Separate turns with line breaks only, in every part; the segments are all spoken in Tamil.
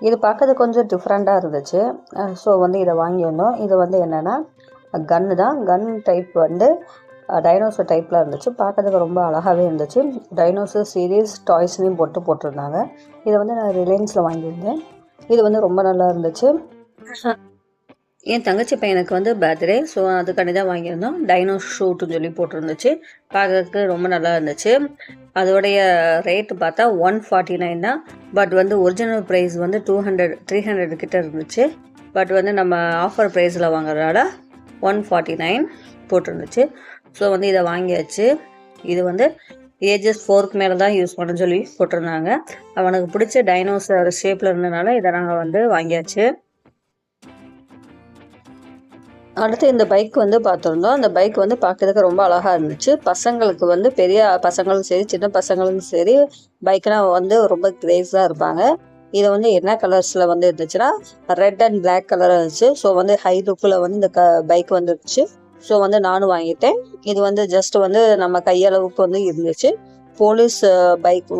இது பார்க்கறது கொஞ்சம் டிஃப்ரெண்ட்டாக இருந்துச்சு. ஸோ வந்து இதை வாங்கியிருந்தோம். இது வந்து என்னென்னா கன்னு தான். கன் டைப் வந்து டைனோசர் டைப்பில் இருந்துச்சு. பார்க்கறதுக்கு ரொம்ப அழகாகவே இருந்துச்சு. டைனோசர் சீரீஸ் டாய்ஸ்னையும் போட்டு போட்டிருந்தாங்க. இதை வந்து நான் ரிலையன்ஸில் வாங்கியிருந்தேன். இது வந்து ரொம்ப நல்லா இருந்துச்சு. என் தங்கச்சி பையனுக்கு வந்து பர்த்டே ஸோ அதுக்காண்டி தான் வாங்கியிருந்தோம். டைனோ ஷூட்டுன்னு சொல்லி போட்டிருந்துச்சு. பார்க்கறதுக்கு ரொம்ப நல்லா இருந்துச்சு. அதோடைய ரேட்டு பார்த்தா ஒன் ஃபார்ட்டி நைன் தான். பட் வந்து ஒரிஜினல் ப்ரைஸ் வந்து டூ ஹண்ட்ரட் த்ரீ ஹண்ட்ரட் கிட்ட இருந்துச்சு. பட் வந்து நம்ம ஆஃபர் ப்ரைஸில் வாங்குறதால ஒன் ஃபார்ட்டி நைன் போட்டிருந்துச்சு. ஸோ வந்து இதை வாங்கியாச்சு. இது வந்து ஏஜஸ் ஃபோருக்கு மேலே தான் யூஸ் பண்ணுன்னு சொல்லி போட்டிருந்தாங்க. அவனுக்கு பிடிச்ச டைனோசர் ஷேப்பில் இருந்ததுனால இதை நாங்கள் வந்து வாங்கியாச்சு. அடுத்து இந்த பைக் வந்து பார்த்துருந்தோம். அந்த பைக் வந்து பார்க்கறதுக்கு ரொம்ப அழகாக இருந்துச்சு. பசங்களுக்கு வந்து பெரிய பசங்களும் சரி சின்ன பசங்களும் சரி பைக்னால் வந்து ரொம்ப கிரேஸாக இருப்பாங்க. இது வந்து என்ன கலர்ஸில் வந்து இருந்துச்சுன்னா ரெட் அண்ட் பிளாக் கலராக இருந்துச்சு. ஸோ வந்து ஹை லுக்கில் வந்து இந்த க பைக் வந்துருச்சு. ஸோ வந்து நானும் வாங்கிட்டேன். இது வந்து ஜஸ்ட் வந்து நம்ம கையளவுக்கு வந்து இருந்துச்சு. Police bike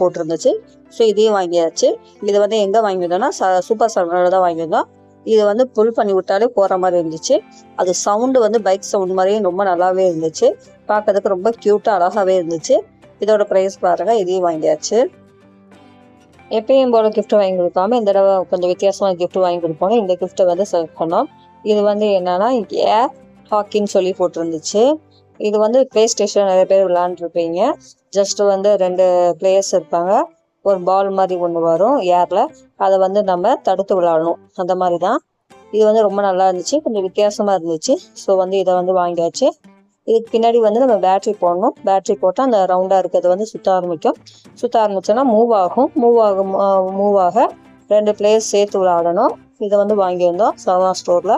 போட்டிருந்துச்சு. ஸோ இதையும் வாங்கியாச்சு. இது வந்து எங்கே வாங்கியிருந்தோம்னா ச சூப்பர் சர்வரில் தான் வாங்கியிருந்தோம். இது வந்து புல் பண்ணி விட்டாலே போகிற மாதிரி இருந்துச்சு. அது சவுண்டு வந்து பைக் சவுண்ட் மாதிரியும் ரொம்ப நல்லாவே இருந்துச்சு. பார்க்கறதுக்கு ரொம்ப க்யூட்டாக அழகாகவே இருந்துச்சு. இதோட ப்ரைஸ் பாருங்கள் இதையும் வாங்கியாச்சு. எப்பயும் போல கிஃப்ட் வாங்கி கொடுக்காம இந்த தடவை கொஞ்சம் வித்தியாசமான கிஃப்ட் வாங்கி கொடுப்பாங்க. இந்த கிஃப்ட்டை வந்து செலக்ட் பண்ணோம். இது வந்து என்னன்னா ஏர் ஹாக்கின்னு சொல்லி போட்டிருந்துச்சு. இது வந்து ப்ளே ஸ்டேஷன் நிறைய பேர் விளாண்டுருப்பீங்க ஜஸ்ட் வந்து ரெண்டு பிளேயர்ஸ் இருப்பாங்க. ஒரு பால் மாதிரி ஒன்று வரும் ஏரில் அதை வந்து நம்ம தடுத்து விளாடணும். அந்த மாதிரி தான் இது வந்து ரொம்ப நல்லா இருந்துச்சு. கொஞ்சம் வித்தியாசமாக இருந்துச்சு. ஸோ வந்து இதை வந்து வாங்கியாச்சு. இதுக்கு பின்னாடி வந்து நம்ம பேட்ரி போடணும். பேட்ரி போட்டால் அந்த ரவுண்டாக இருக்கிறது வந்து சுற்ற ஆரம்பிக்கும். சுற்ற ஆரம்பிச்சோன்னா மூவ் ஆகும். மூவ் ஆகும் மூவ் ஆக ரெண்டு பிளேயர்ஸ் சேர்த்து விளாடணும் இதை வந்து வாங்கியிருந்தோம். சவனா ஸ்டோரில்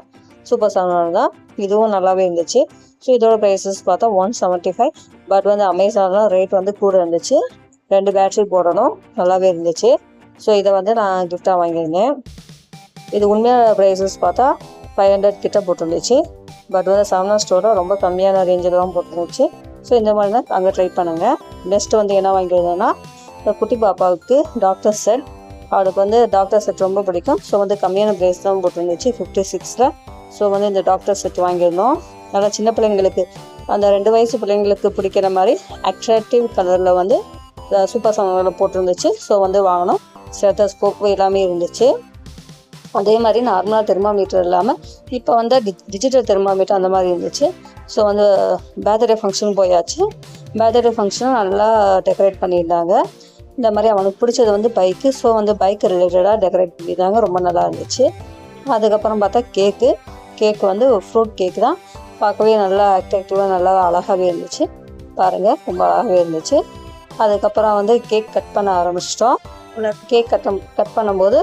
சூப்பர் சரவணா தான். இதுவும் நல்லாவே இருந்துச்சு. ஸோ இதோட ப்ரைஸஸ் பார்த்தா ஒன் செவன்ட்டி ஃபைவ் பட் வந்து அமேசானில் ரேட் வந்து கூட இருந்துச்சு. ரெண்டு பேட்ரி போடணும். நல்லாவே இருந்துச்சு. ஸோ இதை வந்து நான் கிஃப்டாக வாங்கியிருந்தேன். இது உண்மையான ப்ரைஸஸ் பார்த்தா ஃபைவ் ஹண்ட்ரட் கிட்ட போட்டுருந்துச்சு. பட் வந்து சரவணா ஸ்டோரில் ரொம்ப கம்மியான ரேஞ்சில் தான் போட்டுருந்துச்சு. ஸோ இந்த மாதிரி தான் அங்கே ட்ரை பண்ணுங்கள் நெக்ஸ்ட் வந்து என்ன வாங்கியிருந்தேன்னா குட்டி பாப்பாவுக்கு டாக்டர் செட் அவளுக்கு வந்து டாக்டர் செட் ரொம்ப பிடிக்கும். ஸோ வந்து கம்மியான ப்ரைஸ் தான் போட்டுருந்துச்சு ஃபிஃப்டி சிக்ஸில் ஸோ வந்து இந்த டாக்டர் செட் வாங்கியிருந்தோம். நல்லா சின்ன பிள்ளைங்களுக்கு அந்த ரெண்டு வயசு பிள்ளைங்களுக்கு பிடிக்கிற மாதிரி அட்ராக்டிவ் கலரில் வந்து சூப்பர் சமரில் போட்டிருந்துச்சு. ஸோ வந்து வாங்கினோம் ஸ்டெத்தஸ்கோப் எல்லாமே இருந்துச்சு. அதே மாதிரி நார்மலாக தெர்மாமீட்டர் இல்லாமல் இப்போ வந்து டி டிஜிட்டல் தெர்மாமீட்டர் அந்த மாதிரி இருந்துச்சு. ஸோ வந்து பர்த்டே ஃபங்க்ஷன் போயாச்சு. பர்த்டே ஃபங்க்ஷன் நல்லா டெக்கரேட் பண்ணியிருந்தாங்க. இந்த மாதிரி அவனுக்கு பிடிச்சது வந்து பைக்கு ஸோ வந்து பைக் ரிலேட்டடாக டெக்கரேட் பண்ணியிருந்தாங்க. ரொம்ப நல்லா இருந்துச்சு. அதுக்கப்புறம் பார்த்தா கேக்கு கேக் வந்து ஃப்ரூட் கேக் தான். பார்க்கவே நல்லா அட்ராக்டிவாக நல்லா அழகாகவே இருந்துச்சு. பாருங்கள் ரொம்ப அழகாகவே இருந்துச்சு. அதுக்கப்புறம் வந்து கேக் கட் பண்ண ஆரம்பிச்சிட்டோம். கேக் கட் கட் பண்ணும்போது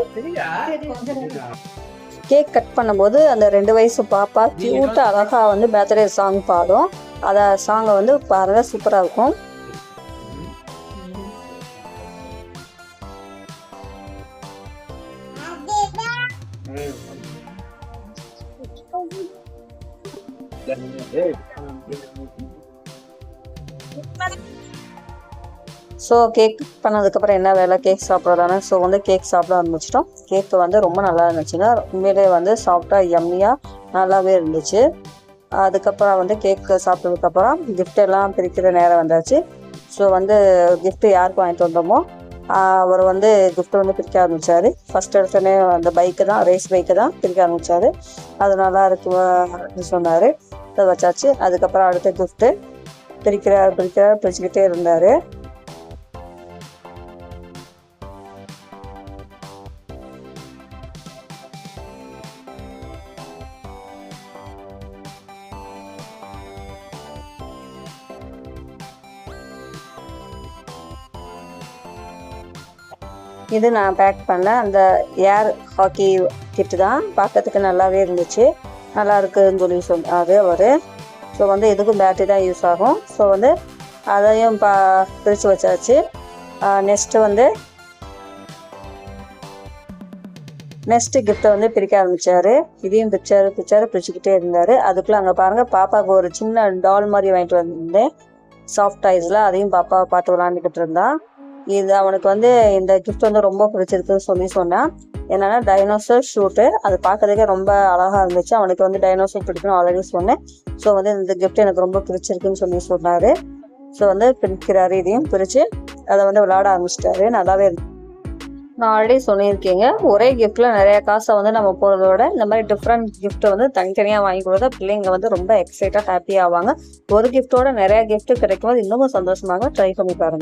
கேக் கட் பண்ணும்போது அந்த ரெண்டு வயசு பாப்பா க்யூட்டாக அழகாக வந்து பர்த்டே சாங் பாடும். அதை சாங்கை வந்து பாருங்கள் சூப்பராக இருக்கும். ஸோ கேக் பண்ணதுக்கப்புறம் என்ன வேலை? கேக் சாப்பிட்றதானே ஸோ வந்து கேக் சாப்பிட ஆரம்பிச்சிட்டோம். கேக்கு வந்து ரொம்ப நல்லா இருந்துச்சுங்க உண்மையிலே வந்து சாஃப்டாக யம்மியாக நல்லாவே இருந்துச்சு. அதுக்கப்புறம் வந்து கேக் சாப்பிட்டதுக்கப்புறம் கிஃப்ட் எல்லாம் பிரிக்கிற நேரம் வந்தாச்சு. ஸோ வந்து கிஃப்ட்டு யாருக்கு வாங்கிட்டு வந்தோமோ அவர் வந்து கிஃப்ட் வந்து பிரிக்க ஆரம்பித்தார் ஃபஸ்ட் எடுத்தோடனே அந்த பைக்கு தான் ரேஸ் பைக்கு தான் பிரிக்க ஆரம்பித்தார் அது நல்லா இருக்கு சொன்னார். அதை வச்சாச்சு. அதுக்கப்புறம் அடுத்த கிஃப்ட்டு பிரிக்கிறார் பிரிக்கிறார் பிரிச்சுக்கிட்டே இருந்தார். இது நான் பேக் பண்ண அந்த ஏர் ஹாக்கி கிட்டு தான். பார்க்கறதுக்கு நல்லாவே இருந்துச்சு. நல்லா இருக்குதுன்னு சொல்லி சொன்னார் அவர். ஸோ வந்து இதுக்கும் பேட்டரி தான் யூஸ் ஆகும். ஸோ வந்து அதையும் பா பிரித்து வச்சாச்சு. நெக்ஸ்ட்டு வந்து நெக்ஸ்ட் கிஃப்ட்டை வந்து பிரிக்க ஆரம்பித்தார் இதையும் பிரிச்சாரு பிரிச்சாரு பிரிச்சுக்கிட்டே இருந்தார். அதுக்குள்ளே அங்கே பாருங்கள் பாப்பாவுக்கு ஒரு சின்ன டால் மாதிரி வாங்கிட்டு வந்திருந்தேன் சாஃப்ட் ஐஸில் அதையும் பாப்பா பார்த்து விளாண்டுக்கிட்டு இருந்தான் இது அவனுக்கு வந்து இந்த கிஃப்ட் வந்து ரொம்ப பிடிச்சிருக்குன்னு சொல்லி சொன்னான். என்னன்னா டைனோசர் ஷூட்டு அது பார்க்கறதுக்கே ரொம்ப அழகா இருந்துச்சு. அவனுக்கு வந்து டைனோசர் பிடிக்கணும் ஆல்ரெடி சொன்னேன். ஸோ வந்து இந்த கிஃப்ட் எனக்கு ரொம்ப பிடிச்சிருக்குன்னு சொல்லி சொன்னாரு. ஸோ வந்து பிடிக்கிறாரு இதையும் பிரித்து அதை வந்து விளையாட ஆரம்பிச்சிட்டாரு. நல்லாவே இருக்கு. நான் ஆல்ரெடி சொல்லியிருக்கீங்க. ஒரே கிஃப்ட்ல நிறைய காசை வந்து நம்ம போகிறத விட இந்த மாதிரி டிஃப்ரெண்ட் கிஃப்ட்டை வந்து தனித்தனியாக வாங்கி கொடுத்தா பிள்ளைங்க வந்து ரொம்ப எக்ஸைட்டாக ஹாப்பி ஆவாங்க. ஒரு கிஃப்ட்டோட நிறைய கிஃப்ட் கிடைக்கும் போது இன்னமும் சந்தோஷமாக ட்ரை பண்ணி பாருங்க.